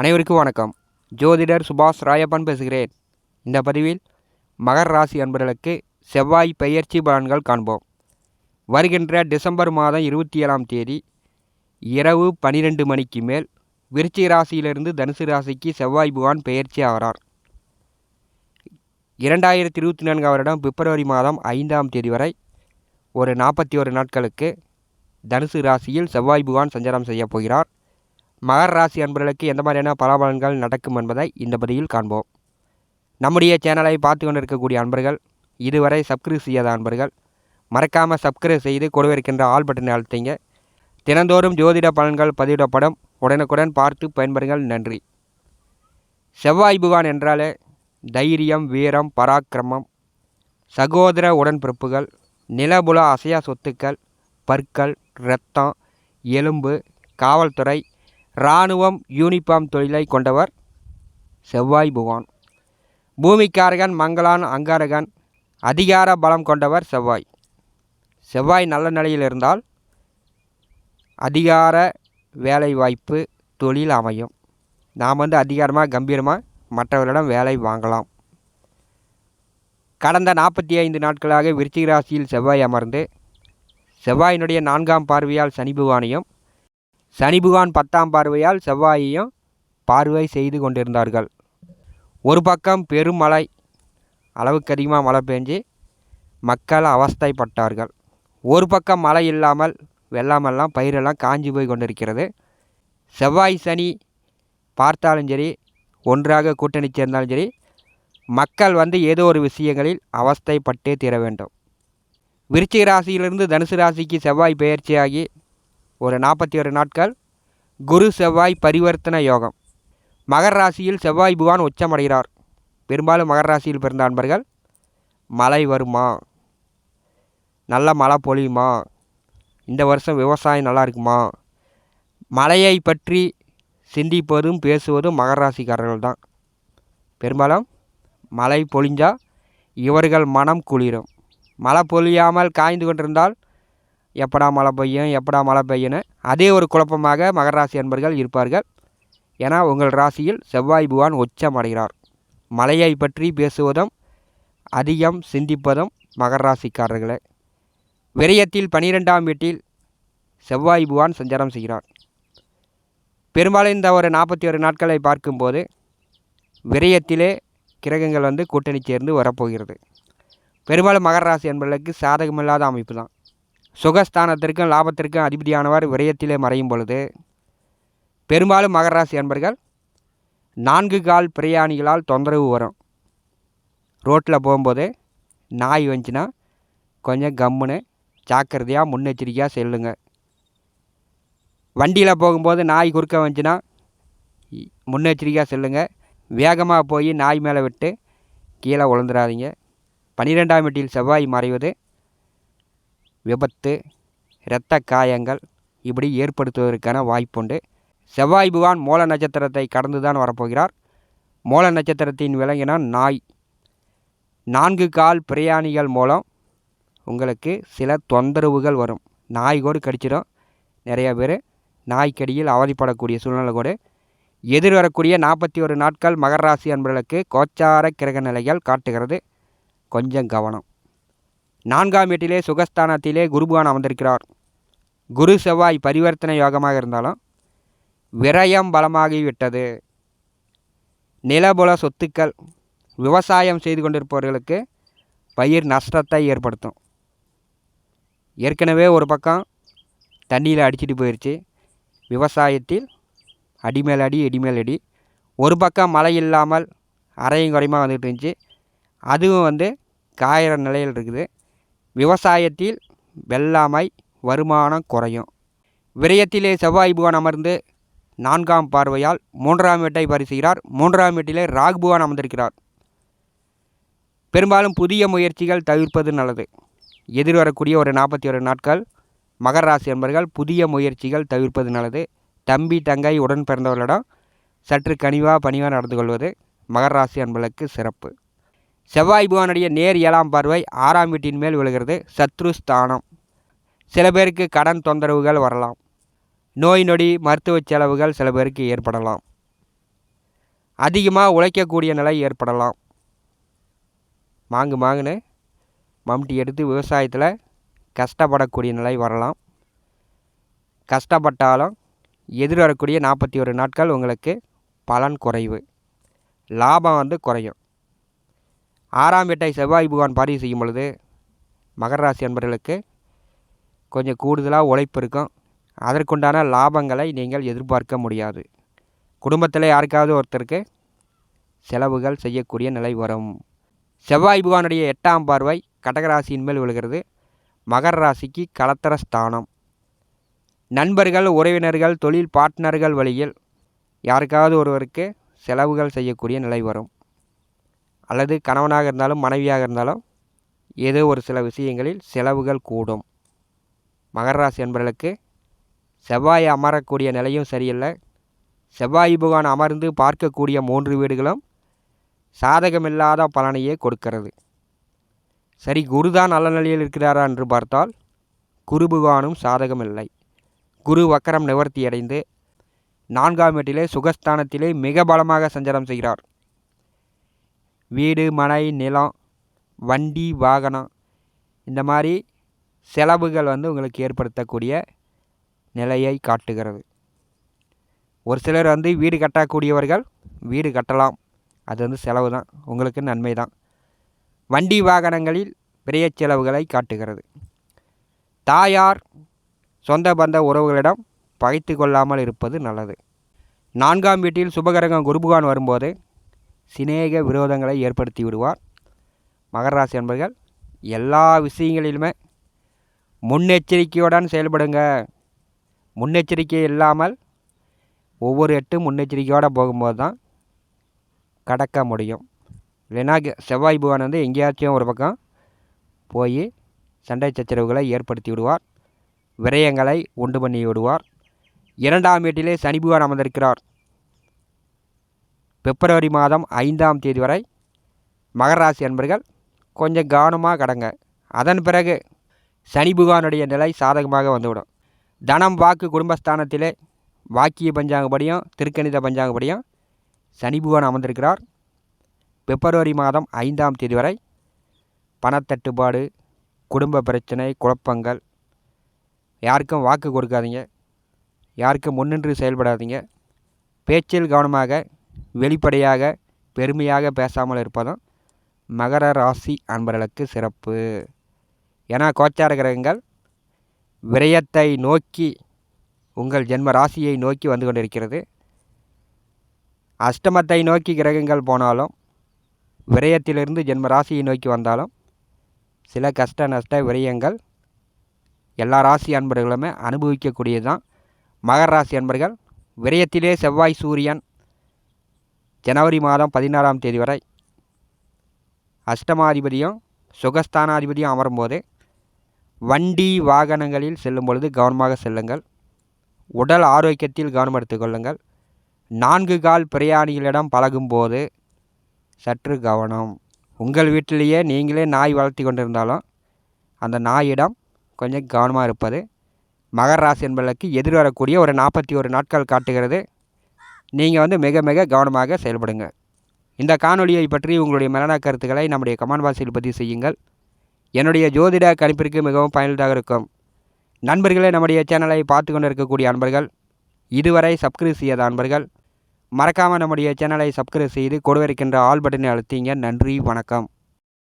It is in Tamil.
அனைவருக்கும் வணக்கம். ஜோதிடர் சுபாஷ் ராயப்பன் பேசுகிறேன். இந்த பதிவில் மகர் ராசி அன்பர்களுக்கு செவ்வாய் பெயர்ச்சி பலன்கள் காண்போம். வருகின்ற டிசம்பர் மாதம் இருபத்தி ஏழாம் தேதி இரவு பனிரெண்டு மணிக்கு மேல் விருச்சி ராசியிலிருந்து தனுசு ராசிக்கு செவ்வாய் புகான் பெயர்ச்சி ஆகிறார். இரண்டாயிரத்தி இருபத்தி நான்காம் வருடம் பிப்ரவரி மாதம் ஐந்தாம் தேதி வரை ஒரு நாற்பத்தி ஒரு நாட்களுக்கு தனுசு ராசியில் செவ்வாய் புகான் சஞ்சாரம் செய்யப் போகிறார். மகர ராசி அன்பர்களுக்கு எந்த மாதிரியான பலாபலன்கள் நடக்கும் என்பதை இந்த பதிவில் காண்போம். நம்முடைய சேனலை பார்த்து கொண்டிருக்கக்கூடிய அன்பர்கள் இதுவரை சப்ஸ்கிரைப் செய்யாத அன்பர்கள் மறக்காமல் சப்ஸ்கிரைப் செய்து கொடுவிருக்கின்ற ஆல் பட்டனை அழுத்திங்க. தினந்தோறும் ஜோதிட பலன்கள் பதிவிடப்படும். உடனுக்குடன் பார்த்து பயன்பெறுங்கள். நன்றி. செவ்வாய் புகான் என்றாலே தைரியம் வீரம் பராக்கிரமம் சகோதர உடன்பிறப்புகள் நிலபுல அசையா சொத்துக்கள் பற்கள் இரத்தம் எலும்பு காவல்துறை இராணுவம் யூனிஃபார்ம் தொழிலை கொண்டவர் செவ்வாய் புகான் பூமிக்காரகன் மங்களான் அங்காரகன் அதிகார பலம் கொண்டவர் செவ்வாய். செவ்வாய் நல்ல நிலையில் இருந்தால் அதிகார வேலைவாய்ப்பு தொழில் அமையும். நாம் வந்து அதிகாரமாக கம்பீரமாக மற்றவர்களிடம் வேலை வாங்கலாம். கடந்த நாற்பத்தி ஐந்து நாட்களாக விருச்சிக ராசியில் செவ்வாய் அமர்ந்து செவ்வாயினுடைய நான்காம் பார்வையால் சனி பகவானையும் சனிபுகான் பத்தாம் பார்வையால் செவ்வாயையும் பார்வை செய்து கொண்டிருந்தார்கள். ஒரு பக்கம் பெரும் மழை அளவுக்கு அதிகமாக மழை பெஞ்சு மக்கள் அவஸ்தைப்பட்டார்கள். ஒரு பக்கம் மழை இல்லாமல் வெள்ளாமெல்லாம் பயிரெல்லாம் காஞ்சி போய் கொண்டிருக்கிறது. செவ்வாய் சனி பார்த்தாலும் சரி ஒன்றாக கூட்டணி சேர்ந்தாலும் சரி மக்கள் வந்து ஏதோ ஒரு விஷயங்களில் அவஸ்தைப்பட்டே தீர வேண்டும். விருச்சிக ராசியிலிருந்து தனுசு ராசிக்கு செவ்வாய் பெயர்ச்சியாகி ஒரு நாற்பத்தி ஒரு நாட்கள் குரு செவ்வாய் பரிவர்த்தன யோகம். மகர ராசியில் செவ்வாய் புகான் உச்சமடைகிறார். பெரும்பாலும் மகர ராசியில் பிறந்த அன்பர்கள் மழை வருமா? நல்ல மழை பொழியுமா? இந்த வருஷம் விவசாயம் நல்லா இருக்குமா? மழையை பற்றி சிந்திப்பதும் பேசுவதும் மகர ராசிக்காரர்கள் தான். பெரும்பாலும் மழை பொழிஞ்சால் இவர்கள் மனம் குளிரும். மழை பொழியாமல் காய்ந்து கொண்டிருந்தால் எப்படா மழை பெய்யும் எப்படா மழை பெய்யும்னு அதே ஒரு குழப்பமாக மகர ராசி அன்பர்கள் இருப்பார்கள். ஏன்னா உங்கள் ராசியில் செவ்வாய் புவான் உச்சம் அடைகிறார். மழையை பற்றி பேசுவதும் அதிகம் சிந்திப்பதும் மகர ராசிக்காரர்களே. விரயத்தில் பனிரெண்டாம் வீட்டில் செவ்வாய் புவான் சஞ்சாரம் செய்கிறார். பெரும்பாலும் இந்த ஒரு நாற்பத்தி ஒரு நாட்களை பார்க்கும்போது விரயத்திலே கிரகங்கள் வந்து கூட்டணி சேர்ந்து வரப்போகிறது. பெரும்பாலும் மகர ராசி என்பவர்களுக்கு சாதகமில்லாத அமைப்பு தான். சுகஸ்தானத்திற்கும் லாபத்திற்கும் அதிபதியானவர் விரயத்திலே மறையும் பொழுது பெரும்பாலும் மகராசி அன்பர்கள் நான்கு கால் பிரயாணிகளால் தொந்தரவு வரும். ரோட்டில் போகும்போது நாய் வந்துச்சுன்னா கொஞ்சம் கம்முன்னு ஜாக்கிரதையாக முன்னெச்சரிக்கையாக செல்லுங்க. வண்டியில் போகும்போது நாய் குறுக்க வந்துச்சுன்னா முன்னெச்சரிக்கையாக செல்லுங்க. வேகமாக போய் நாய் மேலே விட்டு கீழே விழுந்துடாதீங்க பன்னிரெண்டாம் வீட்டில் செவ்வாய் மறைவது விபத்து இரத்த காயங்கள் இப்படி ஏற்படுத்துவதற்கான வாய்ப்புண்டு. செவ்வாய் புகான் மூல நட்சத்திரத்தை கடந்து தான் வரப்போகிறார். மூல நட்சத்திரத்தின் விலங்கினால் நாய். நான்கு கால் பிரயாணிகள் மூலம் உங்களுக்கு சில தொந்தரவுகள் வரும். நாய் கூட கடிச்சிடும் நிறைய பேர் நாய்க்கடியில் அவதிப்படக்கூடிய சூழ்நிலை கூட எதிர் வரக்கூடிய நாற்பத்தி ஒரு நாட்கள் மகர ராசி அன்பர்களுக்கு கோச்சார கிரக நிலைகள் காட்டுகிறது. கொஞ்சம் கவனம். நான்காம் வீட்டிலே சுகஸ்தானத்திலே குருபகான் அமர்ந்திருக்கிறார். குரு செவ்வாய் பரிவர்த்தனை யோகமாக இருந்தாலும் விரயம் பலமாகிவிட்டது. நிலபுல சொத்துக்கள் விவசாயம் செய்து கொண்டிருப்பவர்களுக்கு பயிர் நஷ்டத்தை ஏற்படுத்தும். ஏற்கனவே ஒரு பக்கம் தண்ணியில் அடிச்சிட்டு போயிடுச்சு விவசாயத்தில் அடிமேல் அடி இடிமேல் அடி ஒரு பக்கம் மழை இல்லாமல் அரையும் குறையுமா வந்துகிட்டு இருந்துச்சு. அதுவும் வந்து காயிற நிலையில் இருக்குது. விவசாயத்தில் வெள்ளாமை வருமானம் குறையும். விரயத்திலே செவ்வாய் புவான் அமர்ந்து நான்காம் பார்வையால் மூன்றாம் வீட்டை பரிசுகிறார் மூன்றாம் வீட்டிலே ராகுபுவான் அமர்ந்திருக்கிறார். பெரும்பாலும் புதிய முயற்சிகள் தவிர்ப்பது நல்லது. எதிர்வரக்கூடிய ஒரு நாற்பத்தி ஒரு நாட்கள் மகர ராசி என்பர்கள் புதிய முயற்சிகள் தவிர்ப்பது நல்லது. தம்பி தங்கை உடன் பிறந்தவர்களிடம் சற்று கனிவாக பணிவாக நடந்து கொள்வது மகர ராசி அன்பர்களுக்கு சிறப்பு. செவ்வாய் புவனுடைய நேர் ஏழாம் பார்வை ஆறாம் வீட்டின் மேல் விழுகிறது. சத்ருஸ்தானம் சில பேருக்கு கடன் தொந்தரவுகள் வரலாம். நோய் நொடி மருத்துவ செலவுகள் சில பேருக்கு ஏற்படலாம். அதிகமாக உழைக்கக்கூடிய நிலை ஏற்படலாம். மாங்கு மாங்குன்னு மம்டி எடுத்து விவசாயத்தில் கஷ்டப்படக்கூடிய நிலை வரலாம். கஷ்டப்பட்டாலும் எதிர்வரக்கூடிய நாற்பத்தி ஒரு நாட்கள் உங்களுக்கு பலன் குறைவு. லாபம் வந்து குறையும். ஆறாம் வீட்டை செவ்வாய் பகவான் பதிவு செய்யும் பொழுது மகர ராசி அன்பர்களுக்கு கொஞ்சம் கூடுதலாக உழைப்பு இருக்கும். அதற்குண்டான லாபங்களை நீங்கள் எதிர்பார்க்க முடியாது. குடும்பத்தில் யாருக்காவது ஒருத்தருக்கு செலவுகள் செய்யக்கூடிய நிலை வரும். செவ்வாய் பகவானுடைய எட்டாம் பார்வை கடகராசியின் மேல் விழுகிறது. மகர ராசிக்கு கலத்தர ஸ்தானம். நண்பர்கள் உறவினர்கள் தொழில் பார்ட்னர்கள் வழியில் யாருக்காவது ஒருவருக்கு செலவுகள் செய்யக்கூடிய நிலை வரும். அல்லது கணவனாக இருந்தாலும் மனைவியாக இருந்தாலும் ஏதோ ஒரு சில விஷயங்களில் செலவுகள் கூடும். மகர ராசி என்பவர்களுக்கு செவ்வாய் அமரக்கூடிய நிலையும் சரியில்லை. செவ்வாய் புகான் அமர்ந்து பார்க்கக்கூடிய மூன்று வீடுகளும் சாதகமில்லாத பலனையே கொடுக்கிறது. சரி குருதான் நல்ல நிலையில் இருக்கிறாரா என்று பார்த்தால் குரு புகானும் சாதகமில்லை. குரு வக்கரம் நிவர்த்தி அடைந்து நான்காம் வீட்டிலே சுகஸ்தானத்திலே மிக பலமாக சஞ்சாரம் செய்கிறார். வீடு மனை நிலம் வண்டி வாகனம் இந்த மாதிரி செலவுகள் வந்து உங்களுக்கு ஏற்படுத்தக்கூடிய நிலையை காட்டுகிறது. ஒரு சிலர் வந்து வீடு கட்டக்கூடியவர்கள் வீடு கட்டலாம். அது வந்து செலவு தான். உங்களுக்கு நன்மை தான். வண்டி வாகனங்களில் பெரிய செலவுகளை காட்டுகிறது. தாயார் சொந்த பந்த உறவுகளிடம் பகைத்து கொள்ளாமல் இருப்பது நல்லது. நான்காம் வீட்டில் சுபகரகம் குருபகான் வரும்போது சிநேக விரோதங்களை ஏற்படுத்தி விடுவார். மகராசி என்பர்கள் எல்லா விஷயங்களிலுமே முன்னெச்சரிக்கையுடன் செயல்படுங்க. முன்னெச்சரிக்கை இல்லாமல் ஒவ்வொரு எட்டும் முன்னெச்சரிக்கையோடு போகும்போது தான் கடக்க முடியும். இல்லைன்னா செவ்வாய் பகவான் வந்து எங்கேயாச்சும் ஒரு பக்கம் போய் சண்டை சச்சரவுகளை ஏற்படுத்தி விடுவார். விரயங்களை உண்டு பண்ணி விடுவார். இரண்டாம் வீட்டிலே சனி பகவான் அமர்ந்திருக்கிறார். பிப்ரவரி மாதம் ஐந்தாம் தேதி வரை மகராசி அன்பர்கள் கொஞ்சம் கவனமாக கடங்க. அதன் பிறகு சனி புகானுடைய நிலை சாதகமாக வந்துவிடும். தனம் வாக்கு குடும்பஸ்தானத்திலே வாக்கிய பஞ்சாங்கப்படியும் திருக்கணித பஞ்சாங்கப்படியும் சனி புகான் அமர்ந்திருக்கிறார். பிப்ரவரி மாதம் ஐந்தாம் தேதி வரை பணத்தட்டுப்பாடு குடும்ப பிரச்சனை குழப்பங்கள். யாருக்கும் வாக்கு கொடுக்காதீங்க. யாருக்கும் முன்னின்று செயல்படாதீங்க. பேச்சில் கவனமாக வெளிப்படையாக பெருமையாக பேசாமல் இருப்பதும் மகர ராசி அன்பர்களுக்கு சிறப்பு. ஏன்னா கோச்சார கிரகங்கள் விரயத்தை நோக்கி உங்கள் ஜென்ம ராசியை நோக்கி வந்து கொண்டிருக்கிறது. அஷ்டமத்தை நோக்கி கிரகங்கள் போனாலும் விரயத்திலிருந்து ஜென்ம ராசியை நோக்கி வந்தாலும் சில கஷ்ட நஷ்ட விரயங்கள் எல்லா ராசி அன்பர்களுமே அனுபவிக்கக்கூடியது தான் மகர ராசி அன்பர்கள் விரயத்திலே செவ்வாய் சூரியன் ஜனவரி மாதம் பதினாறாம் தேதி வரை அஷ்டமாதிபதியும் சுகஸ்தானாதிபதியும் அமரும்போது வண்டி வாகனங்களில் செல்லும் பொழுது கவனமாக செல்லுங்கள். உடல் ஆரோக்கியத்தில் கவனம் எடுத்துக்கொள்ளுங்கள் நான்கு கால் பிரயாணிகளிடம் பழகும்போது சற்று கவனம். உங்கள் வீட்டிலேயே நீங்களே நாய் வளர்த்தி கொண்டிருந்தாலும் அந்த நாயிடம் கொஞ்சம் கவனமாக இருப்பது மகர ராசி என்பதற்கு எதிர்வரக்கூடிய ஒரு நாற்பத்தி ஒரு நாட்கள் காட்டுகிறது. நீங்கள் வந்து மிக மிக கவனமாக செயல்படுங்க. இந்த காணொலியை பற்றி உங்களுடைய மரண கருத்துக்களை நம்முடைய கமெண்ட் பாக்ஸில் பதிவு செய்யுங்கள். என்னுடைய ஜோதிட கணிப்பிற்கு மிகவும் பயனுள்ளதாக இருக்கும். நண்பர்களே நம்முடைய சேனலை பார்த்து கொண்டு இருக்கக்கூடிய அன்பர்கள் இதுவரை சப்ஸ்கிரைப் செய்யாத அன்பர்கள் மறக்காமல் நம்முடைய சேனலை சப்ஸ்கிரைப் செய்து கொடுவிருக்கின்ற ஆல் பட்டனை அழுத்திங்க. நன்றி வணக்கம்.